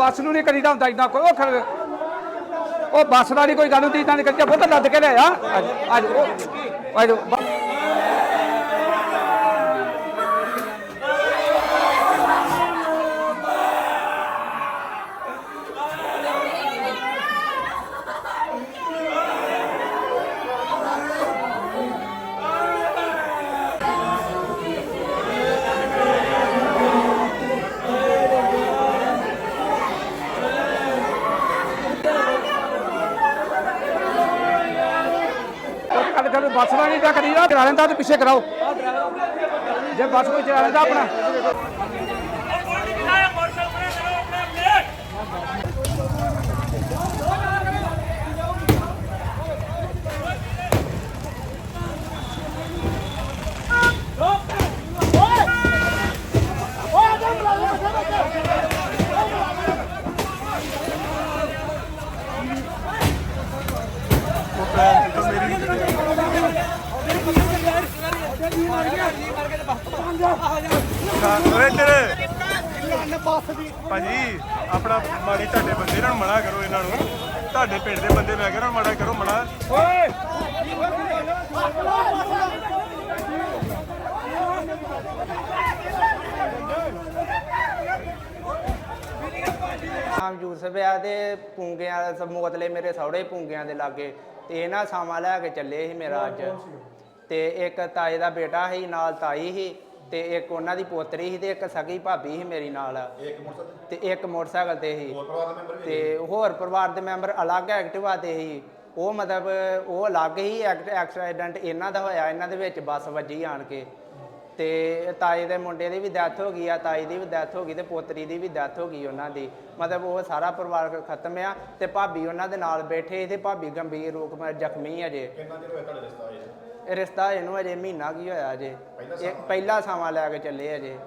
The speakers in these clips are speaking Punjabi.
ਬੱਸ ਨੂੰ ਨਹੀਂ ਕਰੀਦਾ ਹੁੰਦਾ ਇੰਨਾ ਕੋਈ, ਉਹ ਖੜ ਉਹ ਬੱਸ ਦਾ ਨਹੀਂ ਕੋਈ ਗੱਲ ਹੁੰਦੀ ਇਦਾਂ ਨਹੀਂ ਕਰੀਦਾ ਬਹੁਤ ਲੱਦ ਕੇ ਲਿਆ ਅੱਜ ਅੱਜ ਉਹ ਅੱਜ ਬੱਸ ਦਾ ਲੈਂਦਾ ਤੇ ਪਿੱਛੇ ਕਰਾਓ। ਜੇ ਬੱਸ ਕੋਈ ਚਲਾ ਲੈਂਦਾ ਆਪਣਾ। ਓਏ ਤੇਰੇ। ਭਾਜੀ ਆਪਣਾ ਮਾੜੀ ਤੁਹਾਡੇ ਬੰਦੇ ਇਹਨਾਂ ਨੂੰ ਮਨਾ ਕਰੋ ਇਹਨਾਂ ਨੂੰ। ਤੁਹਾਡੇ ਪਿੰਡ ਦੇ ਬੰਦੇ ਮੈਂ ਕਹਿੰਦਾ ਮਨਾ ਕਰੋ ਮਨਾ। ਨਾਮ ਯੂਸਫ ਆ ਤੇ ਪੂੰਗਿਆਂ ਸਮੋਤਲੇ ਮੇਰੇ ਸਹੁਰੇ ਪੂੰਗਿਆਂ ਦੇ ਲਾਗੇ। ਤੇ ਇਹਨਾਂ ਸਾਮਾ ਲੈ ਕੇ ਚੱਲੇ ਸੀ ਮੇਰਾ ਅੱਜ। ਤੇ ਇੱਕ ਤਾਏ ਦਾ ਬੇਟਾ ਸੀ ਨਾਲ ਤਾਈ ਸੀ। ਤੇ ਇੱਕ ਉਹਨਾਂ ਦੀ ਪੋਤਰੀ ਸੀ ਤੇ ਇੱਕ ਸਗੀ ਭਾਬੀ ਸੀ ਮੇਰੀ ਨਾਲ। ਤੇ? ਇੱਕ ਮੋਟਰਸਾਈਕਲ ਤੇ ਸੀ। ਤੇ ਹੋਰ ਪਰਿਵਾਰ ਦੇ ਮੈਂਬਰ ਅਲੱਗ ਐਕਟਿਵਾ ਤੇ ਸੀ। ਉਹ ਮਤਲਬ ਉਹ ਅਲੱਗ ਹੀ ਐਕਸੀਡੈਂਟ ਇਹਨਾਂ ਦਾ ਹੋਇਆ ਇਹਨਾਂ ਦੇ ਵਿੱਚ ਬੱਸ ਵੱਜੀ ਆਣ ਕੇ। ਤੇ ਤਾਏ ਦੇ ਮੁੰਡੇ ਦੀ ਵੀ ਡੈਥ ਹੋ ਗਈ ਆ ਤਾਈ ਦੀ ਵੀ ਡੈਥ ਹੋ ਗਈ ਤੇ ਪੋਤਰੀ ਦੀ ਵੀ ਡੈਥ ਹੋ ਗਈ ਉਹਨਾਂ ਦੀ। ਮਤਲਬ ਉਹ ਸਾਰਾ ਪਰਿਵਾਰ ਖਤਮ ਆ ਤੇ ਭਾਬੀ ਉਹਨਾਂ ਦੇ ਨਾਲ ਬੈਠੇ ਤੇ ਭਾਬੀ ਗੰਭੀਰ ਰੂਪ ਵਿੱਚ ਜ਼ਖਮੀ ਅਜੇ ਕਿੰਨਾ ਚਿਰ ਹੋਇਆ ਤੁਹਾਡੇ ਰਿਸ਼ਤਾ ਇਹ ਇਹ? ਰਿਸ਼ਤਾ ਇਹਨੂੰ ਅਜੇ ਮਹੀਨਾ ਕੀ ਹੋਇਆ ਅਜੇ। ਇਹ ਪਹਿਲਾ ਸਮਾਂ ਲੈ ਕੇ ਚੱਲੇ ਅਜੇ।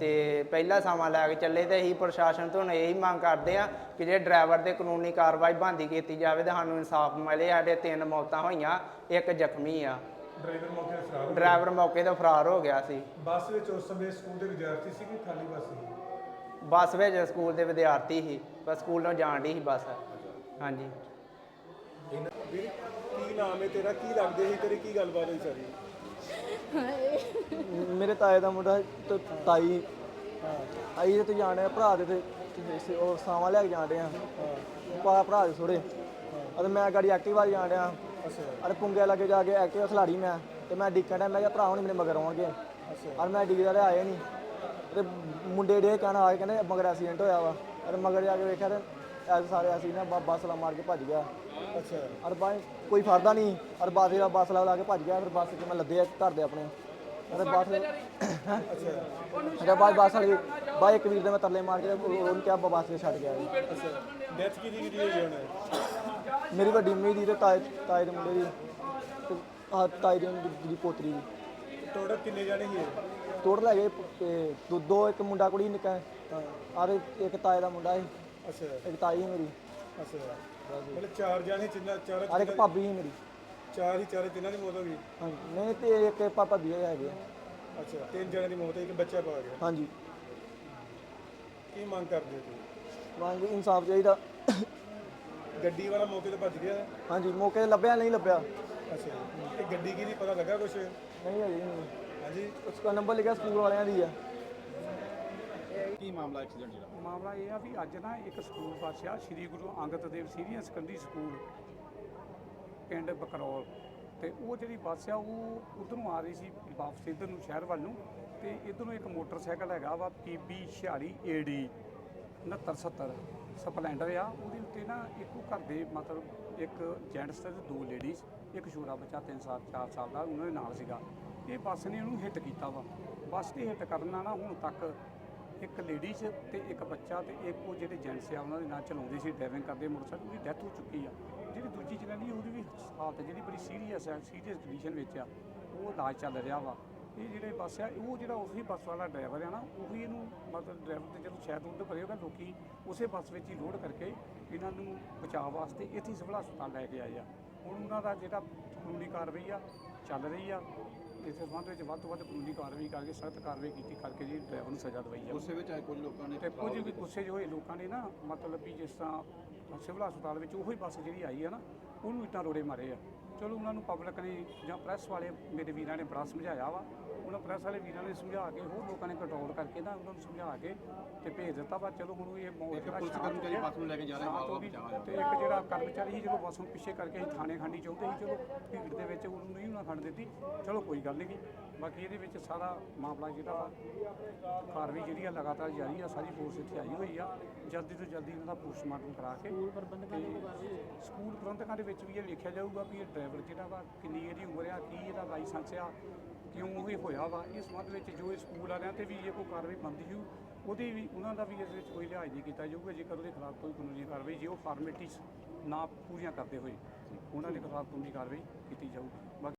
ਤੇ ਪਹਿਲਾ ਸਮਾਂ ਲੈ ਕੇ ਚੱਲੇ ਤੇ ਅਸੀਂ ਪ੍ਰਸ਼ਾਸਨ ਤੋਂ ਇਹੀ ਮੰਗ ਕਰਦੇ ਆ ਕਿ ਜੇ ਡਰਾਈਵਰ ਦੇ ਕਾਨੂੰਨੀ ਕਾਰਵਾਈ ਬੰਦੀ ਕੀਤੀ ਜਾਵੇ ਤੇ ਸਾਨੂੰ ਇਨਸਾਫ ਮਿਲੇ। ਸਾਡੇ ਤਿੰਨ ਮੌਤਾਂ ਹੋਈਆਂ ਇੱਕ ਜ਼ਖਮੀ ਆ। ਡਰਾਈਵਰ ਮੌਕੇ ਤੇ ਫਰਾਰ ਡਰਾਈਵਰ ਮੌਕੇ ਤੋਂ ਫਰਾਰ ਹੋ ਗਿਆ ਸੀ। ਬੱਸ ਵਿੱਚ ਉਸ ਸਮੇਂ ਸਕੂਲ ਦੇ ਵਿਦਿਆਰਥੀ ਸੀ ਕਿ ਖਾਲੀ ਬੱਸ ਸੀ? ਬੱਸ ਵਿੱਚ ਸਕੂਲ ਦੇ ਵਿਦਿਆਰਥੀ ਸੀ ਬਸ ਸਕੂਲੋਂ ਜਾਣ ਦੀ ਸੀ ਬੱਸ। ਹਾਂਜੀ। ਨਾਮ ਹੈ ਤੇਰਾ ਕੀ ਲੱਗਦੇ ਸੀ ਤੇਰੀ ਕੀ ਗੱਲਬਾਤ ਹੋਈ ਸਾਰੀ? ਮੇਰੇ ਤਾਏ ਦਾ ਮੁੰਡਾ ਤੇ ਤਾਈ ਆਈ ਤੇ ਜਾਣੇ ਭਰਾ ਦੇ ਤੇ ਤੇ ਉਹ ਸਾਵਾਂ ਲੈ ਕੇ ਜਾਣਦੇ ਆ। ਪਾ ਭਰਾ ਦੇ ਥੋੜੇ ਅਤੇ ਮੈਂ ਗਾੜੀ ਐਕਟਿਵਾ ਜਾਣ ਡਿਆ। ਅਰੇ ਪੁੰਗੇ ਲੱਗੇ ਜਾ ਕੇ ਐਕਟਿਵਾ ਖਿਲਾੜੀ ਮੈਂ ਤੇ ਮੈਂ ਡਿੱਕਣ ਡਿਆ ਮੈਂ ਕਿਹਾ ਭਰਾ ਹੁਣ ਮੇਰੇ ਮਗਰ ਆਉਣਗੇ। ਅਰੇ ਮੈਂ ਡਿੱਗਦਾ ਤੇ ਆਏ ਨਹੀਂ ਤੇ ਮੁੰਡੇ ਡੇ ਕਹਿਣਾ ਆ ਕੇ ਕਹਿੰਦੇ ਮਗਰ ਐਕਸੀਡੈਂਟ ਹੋਇਆ ਵਾ। ਅਰੇ ਮਗਰ ਜਾ ਕੇ ਵੇਖਿਆ ਤੇ ਐਸ ਸਾਰੇ ਅਸੀਂ ਨਾ ਬੱਸ ਲਾ ਮਾਰ ਕੇ ਭੱਜ ਗਿਆ। ਅੱਛਾ। ਅਰ ਬਾਈ ਕੋਈ ਫੜਦਾ ਨਹੀਂ। ਅਰ ਬਾਸੇ ਦਾ ਬੱਸ ਲਾ ਲਾ ਕੇ ਭੱਜ ਗਿਆ ਫਿਰ ਬੱਸ 'ਚ ਮੈਂ ਲੱਦੇ ਆ ਘਰ ਦੇ ਆਪਣੇ। ਅਰੇ ਬੱਸ ਅੱਛਾ। ਬਾਈ ਬੱਸ ਵਾਲੀ ਬਾਈ ਇੱਕ ਵੀਰ ਦੇ ਮੈਂ ਤਰਲੇ ਮਾਰ ਕੇ ਉਹ- ਉਹਨੂੰ ਕਿਹਾ ਬੱਸ 'ਚ ਛੱਡ ਗਿਆ। ਅੱਛਾ। ਡੈਥ ਕਿਹਦੀ ਕਿਹਦੀ ਹੋਈ ਹੁਣ? ਮੇਰੀ ਵੱਡੀ ਮੰਮੀ ਦੀ ਤੇ ਤਾਏ ਤਾਏ ਦੇ ਮੁੰਡੇ ਦੀ। ਤੇ ਆਹ ਤਾਏ ਦੀ ਦੀ ਪੋਤਰੀ ਦੀ। ਟੋਟਲ ਕਿੰਨੇ ਜਾਣੇ ਸੀ? ਟੋਟਲ ਹੈਗੇ ਤੇ ਦੋ- ਦੋ ਇੱਕ ਮੁੰਡਾ ਕੁੜੀ ਨਿੱਕਾ। ਆਰ ਇੱਕ ਤਾਏ ਦਾ ਮੁੰਡਾ ਸੀ। ਅੱਛਾ। ਇੱਕ ਤਾਈ ਸੀ ਮੇਰੀ। ਅੱਛਾ। ਮਤਲਬ ਚਾਰ ਜਾਣੇ ਜਿੰਨਾ ਚਾਰ ਆਰ ਇੱਕ ਭਾਬੀ ਸੀ ਮੇਰੀ। ਚਾਰ ਹੀ ਚਾਰੇ ਤਿੰਨਾਂ ਦੀ ਮੌਤ ਹੋ ਗਈ? ਹਾਂਜੀ। ਨਹੀਂ ਤੇ ਇੱਕ ਪਾਪਾ ਵੀ ਹੈਗੇ ਆ। ਅੱਛਾ ਤਿੰਨ ਜਣਿਆਂ ਦੀ ਮੌਤ ਹੋਈ ਇੱਕ ਬੱਚਾ ਪਾ ਗਿਆ। ਹਾਂਜੀ। ਕੀ ਮੰਗ ਕਰਦੇ ਤੁਸੀਂ? ਮੰਗ ਇਨਸਾਫ ਚਾਹੀਦਾ। ਗੱਡੀ ਵਾਲਾ ਮੌਕੇ ਤੇ ਭੱਜ ਗਿਆ? ਹਾਂਜੀ ਮੌਕੇ ਤੇ ਲੱਭਿਆ ਨਹੀਂ ਲੱਭਿਆ। ਅੱਛਾ। ਇਹ ਗੱਡੀ ਕਿਹਦੀ ਪਤਾ ਲੱਗਾ ਕੁਛ? ਨਹੀਂ ਹੈਗੀ ਹਾਂਜੀ। ਉਸ ਦਾ ਨੰਬਰ ਲਿਖਿਆ ਸਕੂਲ ਵਾਲਿਆਂ ਦੀ ਆ। ਕੀ ਮਾਮਲਾ ਮਾਮਲਾ ਇਹ ਆ ਵੀ ਅੱਜ ਨਾ ਇੱਕ ਸਕੂਲ ਬੱਸ ਆ, Sri Guru Angad Dev senior secondary school, ਪਿੰਡ ਬਕਰੌਲ। ਤੇ ਉਹ ਜਿਹੜੀ ਬੱਸ ਆ, ਉਹ ਉਧਰੋਂ ਆ ਰਹੀ ਸੀ ਵਾਪਸ ਇੱਧਰ ਨੂੰ ਸ਼ਹਿਰ ਵੱਲ ਨੂੰ, ਤੇ ਇਧਰੋਂ ਇੱਕ ਮੋਟਰਸਾਈਕਲ ਹੈਗਾ ਵਾ PB 46 AD 6970 ਸਪਲੈਂਡਰ ਆ। ਉਹਦੇ ਉੱਤੇ ਨਾ ਇੱਕੋ ਘਰ ਦੇ ਮਤਲਬ ਇੱਕ ਜੈਂਟਸ ਤੇ ਦੋ ਲੇਡੀਜ਼ ਇੱਕ ਛੋਟਾ ਬੱਚਾ 3 ਸਾਲ 4 ਸਾਲ ਦਾ, ਉਹਨਾਂ ਦੇ ਨਾਲ ਸੀਗਾ। ਇਹ ਬੱਸ ਨੇ ਉਹਨੂੰ ਹਿੱਟ ਕੀਤਾ ਵਾ। ਬੱਸ ਦੇ ਹਿੱਟ ਕਰਨ ਨਾਲ ਨਾ ਹੁਣ ਤੱਕ ਇੱਕ ਲੇਡੀਜ਼ ਤੇ ਇੱਕ ਬੱਚਾ ਤੇ ਇੱਕ ਉਹ ਜਿਹੜੇ ਜੈਂਟਸ ਆ, ਉਹਨਾਂ ਦੇ ਨਾਲ ਚਲਾਉਂਦੇ ਸੀ ਡਰਾਈਵਿੰਗ ਕਰਦੇ ਮੋਟਰਸਾਈਕਲ ਦੀ ਡੈਥ ਹੋ ਚੁੱਕੀ ਆ। ਜਿਹੜੀ ਦੂਜੀ ਜਨਾਨੀ, ਉਹਦੀ ਵੀ ਹਾਲਤ ਜਿਹੜੀ ਬੜੀ ਸੀਰੀਅਸ ਆ ਸੀਰੀਅਸ ਕੰਡੀਸ਼ਨ ਵਿੱਚ ਆ, ਉਹ ਇਲਾਜ ਚੱਲ ਰਿਹਾ ਵਾ। ਇਹ ਜਿਹੜੇ ਬੱਸ ਆ, ਉਹ ਜਿਹੜਾ ਉਹੀ ਬੱਸ ਵਾਲਾ ਡਰਾਈਵਰ ਆ ਨਾ, ਉਹੀ ਇਹਨੂੰ ਮਤਲਬ ਡਰਾਈਵਰ ਤੇ ਜਦੋਂ ਸ਼ਾਇਦ ਉਹਦੇ ਭਰੇ ਹੋਗਾ ਲੋਕੀ ਉਸੇ ਬੱਸ ਵਿੱਚ ਹੀ ਲੋਡ ਕਰਕੇ ਇਹਨਾਂ ਨੂੰ ਬਚਾਅ ਵਾਸਤੇ ਇੱਥੇ ਸਿਵਲ ਹਸਪਤਾਲ ਲੈ ਕੇ ਆਏ ਆ। ਹੁਣ ਉਹਨਾਂ ਦਾ ਜਿਹੜਾ ਕਾਨੂੰਨੀ ਕਾਰਵਾਈ ਆ, ਚੱਲ ਰਹੀ ਆ। ਇਸ ਸੰਬੰਧ ਵਿੱਚ ਵੱਧ ਤੋਂ ਵੱਧ ਕਾਨੂੰਨੀ ਕਾਰਵਾਈ ਕਰਕੇ ਸਖਤ ਕਾਰਵਾਈ ਕੀਤੀ ਕਰਕੇ ਜੀ ਡਰਾਈਵਰ ਨੂੰ ਸਜ਼ਾ ਦਵਾਈ ਜਾਵੇ ਗੁੱਸੇ ਵਿੱਚ ਆਏ ਕੁਝ ਲੋਕਾਂ ਨੇ ਤੇ ਕੁਝ ਵੀ ਗੁੱਸੇ 'ਚ ਹੋਏ ਲੋਕਾਂ ਨੇ ਨਾ ਮਤਲਬ ਵੀ ਜਿਸ ਤਰ੍ਹਾਂ ਸਿਵਲ ਹਸਪਤਾਲ ਵਿੱਚ ਉਹੀ ਬੱਸ ਜਿਹੜੀ ਆਈ ਆ ਨਾ ਉਹਨੂੰ ਇੱਟਾਂ ਰੋੜੇ ਮਾਰੇ ਆ। ਚਲੋ ਉਹਨਾਂ ਨੂੰ ਪਬਲਿਕ ਨੇ ਜਾਂ ਪ੍ਰੈਸ ਵਾਲੇ ਮੇਰੇ ਵੀਰਾਂ ਨੇ ਬੜਾ ਸਮਝਾਇਆ ਵਾ। ਉਹਨਾਂ ਪ੍ਰੈਸ ਵਾਲੇ ਵੀਰਾਂ ਨੇ ਸਮਝਾ ਕੇ ਹੋਰ ਲੋਕਾਂ ਨੇ ਕੰਟਰੋਲ ਕਰਕੇ ਨਾ ਉਹਨਾਂ ਨੂੰ ਸਮਝਾ ਕੇ ਤੇ ਭੇਜ ਦਿੱਤਾ ਵਾ। ਚਲੋ ਹੁਣ ਇਹ ਮੌਤ ਇੱਕ ਪੁਲਿਸ ਕਰਮਚਾਰੀ। ਬੱਸ ਨੂੰ ਲੈ ਕੇ ਜਾ ਰਿਹਾ, ਹੋਇਆ। ਤੇ ਇੱਕ ਜਿਹੜਾ ਕਰਮਚਾਰੀ ਸੀ ਜਦੋਂ ਬੱਸ ਨੂੰ ਪਿੱਛੇ ਕਰਕੇ ਅਸੀਂ ਥਾਣੇ ਖਾਂਡੀ ਚਾਹੁੰਦੇ ਸੀ ਚਲੋ ਭੀੜ ਦੇ ਵਿੱਚ ਉਹਨੂੰ ਨਹੀਂ ਉਹਨਾਂ ਖੰਡ ਦਿੱਤੀ। ਚਲੋ ਕੋਈ ਗੱਲ ਨਹੀਂ ਬਾਕੀ ਇਹਦੇ ਵਿੱਚ ਸਾਰਾ ਮਾਮਲਾ ਜਿਹੜਾ ਵਾ ਕਾਰਵਾਈ ਜਿਹੜੀ ਆ ਲਗਾਤਾਰ ਜਾਰੀ ਆ ਸਾਰੀ ਫੋਰਸ ਇੱਥੇ ਆਈ ਹੋਈ ਆ। ਜਲਦੀ ਤੋਂ ਜਲਦੀ ਇਹਨਾਂ ਦਾ ਪੋਸਟਮਾਰਟਮ ਕਰਾ ਕੇ ਸਕੂਲ ਪ੍ਰਬੰਧਕਾਂ ਦੇ ਸਕੂਲ ਪ੍ਰਬੰਧਕਾਂ ਦੇ ਵਿੱਚ ਵੀ ਇਹ ਵੇਖਿਆ ਜਾਊਗਾ ਵੀ ਇਹ ਡਰਾਈਵਰ ਜਿਹੜਾ ਵਾ ਕਿੰਨੀ ਇਹਦੀ ਉਮਰ ਆ, ਕੀ ਇਹਦਾ ਲਾਇਸੈਂਸ ਆ, ਕਿਉਂ ਇਹ ਹੋਇਆ ਵਾ? ਇਸ ਸੰਬੰਧ ਵਿੱਚ ਜੋ ਇਹ ਸਕੂਲ ਵਾਲਿਆਂ ਤੇ ਵੀ ਇਹ ਕੋਈ ਕਾਰਵਾਈ ਬਣਦੀ ਹੋਊ ਉਹਦੀ ਵੀ ਉਹਨਾਂ ਦਾ ਵੀ ਇਸ ਵਿੱਚ ਕੋਈ ਲਿਹਾਜ਼ ਨਹੀਂ ਕੀਤਾ ਜਾਊਗਾ, ਜੇਕਰ ਉਹਦੇ ਖਿਲਾਫ ਕੋਈ ਕਾਨੂੰਨੀ ਕਾਰਵਾਈ, ਜੇ ਉਹ ਫਾਰਮੈਲਿਟੀਜ਼ ਨਾ ਪੂਰੀਆਂ ਕਰਦੇ ਹੋਏ, ਉਹਨਾਂ ਦੇ ਖਿਲਾਫ ਕਾਨੂੰਨੀ ਕਾਰਵਾਈ ਕੀਤੀ ਜਾਊਗੀ।